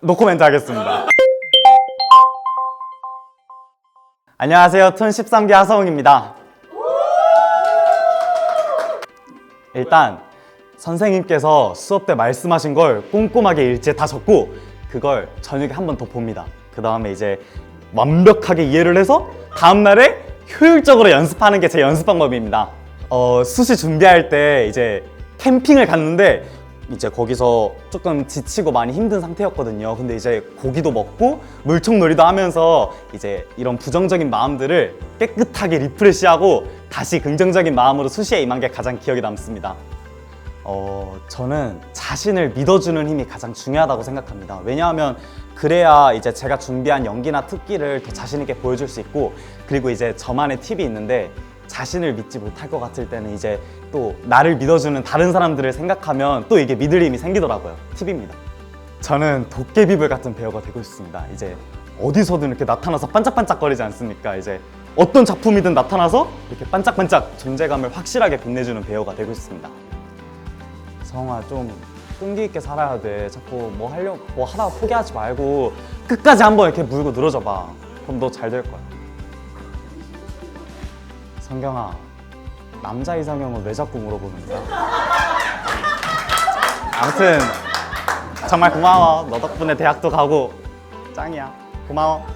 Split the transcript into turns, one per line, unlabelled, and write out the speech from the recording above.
노코멘트 하겠습니다. 안녕하세요. 톤 13기 하성욱입니다. 일단 선생님께서 수업 때 말씀하신 걸 꼼꼼하게 일지에 다 적고 그걸 저녁에 한 번 더 봅니다. 그 다음에 이제 완벽하게 이해를 해서 다음날에 효율적으로 연습하는 게 제 연습 방법입니다. 어, 수시 준비할 때 이제 캠핑을 갔는데 이제 거기서 조금 지치고 많이 힘든 상태였거든요. 근데 이제 고기도 먹고 물총놀이도 하면서 이제 이런 부정적인 마음들을 깨끗하게 리프레시하고 다시 긍정적인 마음으로 수시에 임한 게 가장 기억에 남습니다. 어, 저는 자신을 믿어주는 힘이 가장 중요하다고 생각합니다. 왜냐하면 그래야 이제 제가 준비한 연기나 특기를 더 자신있게 보여줄 수 있고 그리고 이제 저만의 팁이 있는데 자신을 믿지 못할 것 같을 때는 이제 또 나를 믿어주는 다른 사람들을 생각하면 또 이게 믿을 힘이 생기더라고요. 팁입니다. 저는 도깨비불 같은 배우가 되고 싶습니다. 이제 어디서든 이렇게 나타나서 반짝반짝거리지 않습니까? 이제 어떤 작품이든 나타나서 이렇게 반짝반짝 존재감을 확실하게 빛내주는 배우가 되고 싶습니다. 성아 좀 끈기 있게 살아야 돼. 자꾸 뭐 하려 뭐 하다가 포기하지 말고 끝까지 한번 이렇게 물고 늘어져 봐. 그럼 너 잘 될 거야. 성경아 남자 이상형은 왜 자꾸 물어보는 거야? 아무튼 정말 고마워. 너 덕분에 대학도 가고 짱이야. 고마워.